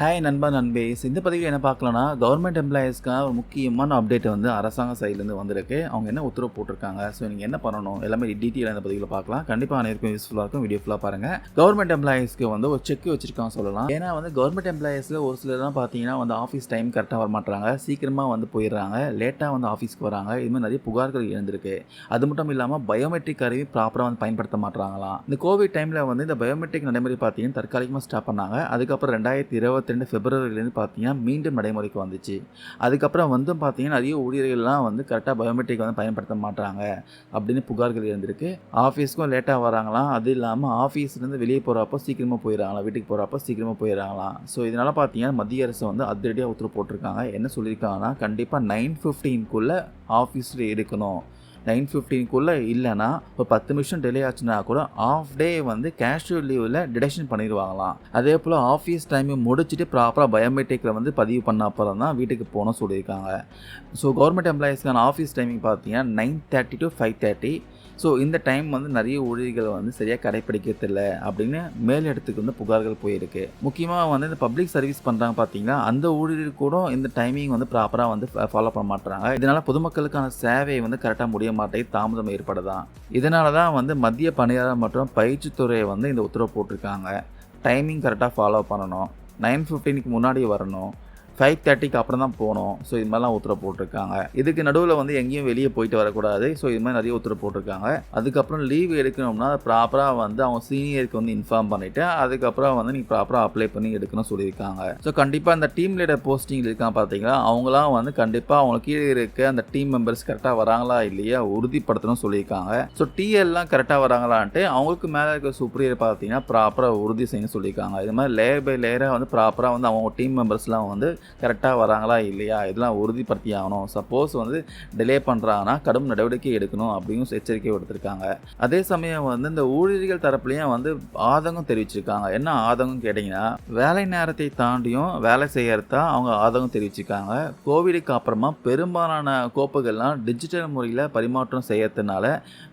Hi நண்பா நண்பேஸ் இந்த பதிவில் என்ன பார்க்கலாம்னா கவர்மெண்ட் எம்ப்ளாயீஸ்க்காக ஒரு முக்கியமான அப்டேட் வந்து அரசாங்க சைட்லேருந்து வந்திருக்கு. அவங்க என்ன உத்தரவு போட்டிருக்காங்க? ஸோ நீங்கள் என்ன பண்ணணும்? எல்லாமே டீட்டெயிலாக இந்த பதிவில் பார்க்கலாம். கண்டிப்பாக அனைவருக்கும் யூஸ்ஃபுல்லாக இருக்கும். வீடியோ ஃபுல்லாக பாருங்கள் கவர்மெண்ட் எம்ப்ளாயீஸ்க்கு வந்து ஒரு செக் வச்சிருக்காங்க சொல்லலாம். ஏன்னா வந்து கவர்மெண்ட் எம்ப்ளாயீஸில் ஒரு சிலர்லாம் பார்த்தீங்கன்னா வந்து ஆஃபீஸ் டைம் கரெக்டாக வர மாட்டாங்க சீக்கிரமாக வந்து போயிடுறாங்க. லேட்டாக வந்து ஆஃபீஸ்க்கு வராங்க. இது மாதிரி நிறைய புகார்கள் எழுந்திருக்கு. அது மட்டும் இல்லாமல் பயோமெட்ரிக் கருவி ப்ராப்பராக வந்து பயன்படுத்த மாட்டாங்களாம் இந்த கோவிட் டைமில் வந்து இந்த பயோமெட்ரிக் நடைமுறை பார்த்தீங்கன்னா தற்காலிகமாக ஸ்டாப் பண்ணாங்க. அதுக்கப்புறம் ரெண்டாயிரத்தி இருபத்தி ரெண்டு பிப்ரவரிலேருந்து பார்த்தீங்கன்னா மீண்டும் நடைமுறைக்கு வந்துச்சு. அதுக்கப்புறம் வந்து பார்த்தீங்கன்னா நிறைய ஊழியர்கள்லாம் வந்து கரெக்டாக பயோமெட்ரிக் வந்து பயன்படுத்த மாட்டாங்க அப்படின்னு புகார்கள் இருந்திருக்கு ஆஃபீஸ்க்கும் லேட்டாக வராங்களாம். அது இல்லாமல் ஆஃபீஸ்லேருந்து வெளியே போகிறப்போ சீக்கிரமாக போயிடறாங்களா வீட்டுக்கு போகிறப்போ சீக்கிரமாக போயிடறாங்களாம். ஸோ இதனால் பார்த்தீங்கன்னா மத்திய அரசு வந்து அதிரடியாக உத்தரவு போட்டிருக்காங்க. என்ன சொல்லியிருக்காங்கன்னா கண்டிப்பாக நைன் ஃபிஃப்டீன்குள்ளே ஆஃபீஸில் இருக்கணும். நைன் ஃபிஃப்டீனுக்குள்ளே இல்லைன்னா ஒரு பத்து நிமிஷம் டிலே ஆச்சுன்னா கூட ஆஃப் டே வந்து கேஷுவல் லீவில் டிடக்ஷன் பண்ணிடுவாங்களாம். அதே போல் ஆஃபீஸ் டைமை முடிச்சுட்டு ப்ராப்பராக பயோமெட்ரிக்கில் வந்து பதிவு பண்ண அப்புறம் தான் வீட்டுக்கு போகணும் சொல்லியிருக்காங்க. ஸோ கவர்மெண்ட் எம்ப்ளாயீஸ்க்கான ஆஃபீஸ் டைமிங் பார்த்தீங்கன்னா nine thirty to five thirty so இந்த டைம் வந்து நிறைய ஊழியர்கள் வந்து சரியாக கடைப்பிடிக்கிறதில்ல அப்படின்னு மேலிடத்துக்கு வந்து புகார்கள் போயிருக்கு. முக்கியமாக வந்து இந்த பப்ளிக் சர்வீஸ் பண்ணுறாங்க பார்த்தீங்கன்னா அந்த ஊழியர்கள் கூட இந்த டைமிங் வந்து ப்ராப்பராக வந்து ஃபாலோ பண்ண மாட்டுறாங்க. இதனால் பொதுமக்களுக்கான சேவை வந்து கரெக்டாக முடிய மாட்டேங்குது தாமதம் ஏற்படுதான். இதனால தான் வந்து மத்திய பணியாளர் மற்றும் பயிற்சித்துறையை வந்து இந்த உத்தரவு போட்டிருக்காங்க. டைமிங் கரெக்டாக ஃபாலோ பண்ணணும். நைன் ஃபிஃப்டீனுக்கு முன்னாடி வரணும். ஃபைவ் தேர்ட்டிக்கு அப்புறம் தான் போகணும் ஸோ இது மாதிரிலாம் உத்தரவு போட்டிருக்காங்க. இதுக்கு நடுவில் வந்து எங்கேயும் வெளியே போயிட்டு வரக்கூடாது. ஸோ இது மாதிரி நிறைய உத்தரவு போட்டிருக்காங்க. அதுக்கப்புறம் லீவ் எடுக்கணும்னா ப்ராப்பராக வந்து அவங்க சீனியருக்கு வந்து இன்ஃபார்ம் பண்ணிவிட்டு அதுக்கப்புறம் வந்து நீங்கள் ப்ராப்பராக அப்ளை பண்ணி எடுக்கணும்னு சொல்லியிருக்காங்க. ஸோ கண்டிப்பாக அந்த டீம் லீடர் போஸ்டிங் இருக்கான் பார்த்தீங்களா? அவங்களாம் வந்து கண்டிப்பாக அவங்க கீழே இருக்க அந்த டீம் மெம்பர்ஸ் கரெக்டாக வராங்களா இல்லையா உறுதிப்படுத்தணும்னு சொல்லியிருக்காங்க. ஸோ டிஎல்லாம் கரெக்டாக வராங்களான்ட்டு அவங்களுக்கு மேலே இருக்க சூப்பரியர் பார்த்தீங்கன்னா ப்ராப்பராக உறுதி செய்யணும்னு சொல்லியிருக்காங்க. இது மாதிரி லேயர் பை லேயராக வந்து ப்ராப்பராக வந்து அவங்க டீம் மெம்பர்ஸ்லாம் வந்து கரெக்டாக வராங்களா இல்லையா? இதெல்லாம் உறுதிப்படுத்தி ஆகணும் சப்போஸ் வந்து டிலே பண்ணுறாங்கன்னா கடும் நடவடிக்கை எடுக்கணும் அப்படின்னு எச்சரிக்கை கொடுத்துருக்காங்க அதே சமயம் வந்து இந்த ஊழியர்கள் தரப்புலையும் வந்து ஆதங்கம் தெரிவிச்சிருக்காங்க. என்ன ஆதங்கம் கேட்டிங்கன்னா வேலை நேரத்தை தாண்டியும் வேலை செய்யறதா அவங்க ஆதங்கம் தெரிவிச்சிருக்காங்க. கோவிடுக்கு அப்புறமா பெரும்பாலான கோப்புகள்லாம் டிஜிட்டல் முறையில் பரிமாற்றம் செய்யறதுனால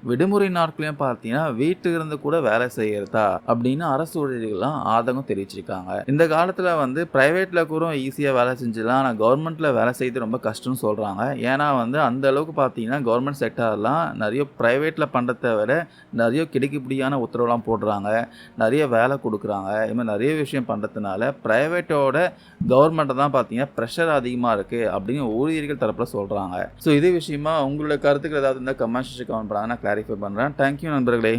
விடுமுறை நாட்களையும் பார்த்தீங்கன்னா வீட்டில் இருந்து கூட வேலை செய்யறதா அப்படின்னு அரசு ஊழியர்கள்லாம் ஆதங்கம் தெரிவிச்சிருக்காங்க. இந்த காலத்தில் வந்து ப்ரைவேட்டில் கூட ஈஸியாக வேலை செஞ்சிடலாம் ஆனால் கவர்மெண்ட்டில் வேலை செய்யறது ரொம்ப கஷ்டம்னு சொல்கிறாங்க ஏன்னா வந்து அந்த அளவுக்கு பார்த்தீங்கன்னா கவர்மெண்ட் செக்டார்லாம் நிறைய ப்ரைவேட்டில் பண்ணுறத விட நிறைய கிடைக்கப்படியான உத்தரவுலாம் போடுறாங்க. நிறைய வேலை கொடுக்குறாங்க. இது மாதிரி நிறைய விஷயம் பண்ணுறதுனால ப்ரைவேட்டோட கவர்மெண்ட்டை தான் பார்த்தீங்கன்னா ப்ரெஷர் அதிகமாக இருக்குது அப்படின்னு ஊழியர்கள் தரப்பில் சொல்கிறாங்க ஸோ இதே விஷயமா உங்களோட கருத்துக்கள் ஏதாவது இருந்தால் கமெண்ட் செக்ஷன் கமெண்ட் பண்ணாங்க. நான் கிளாரிஃபை பண்ணுறேன் தேங்க்யூ நண்பர்களே.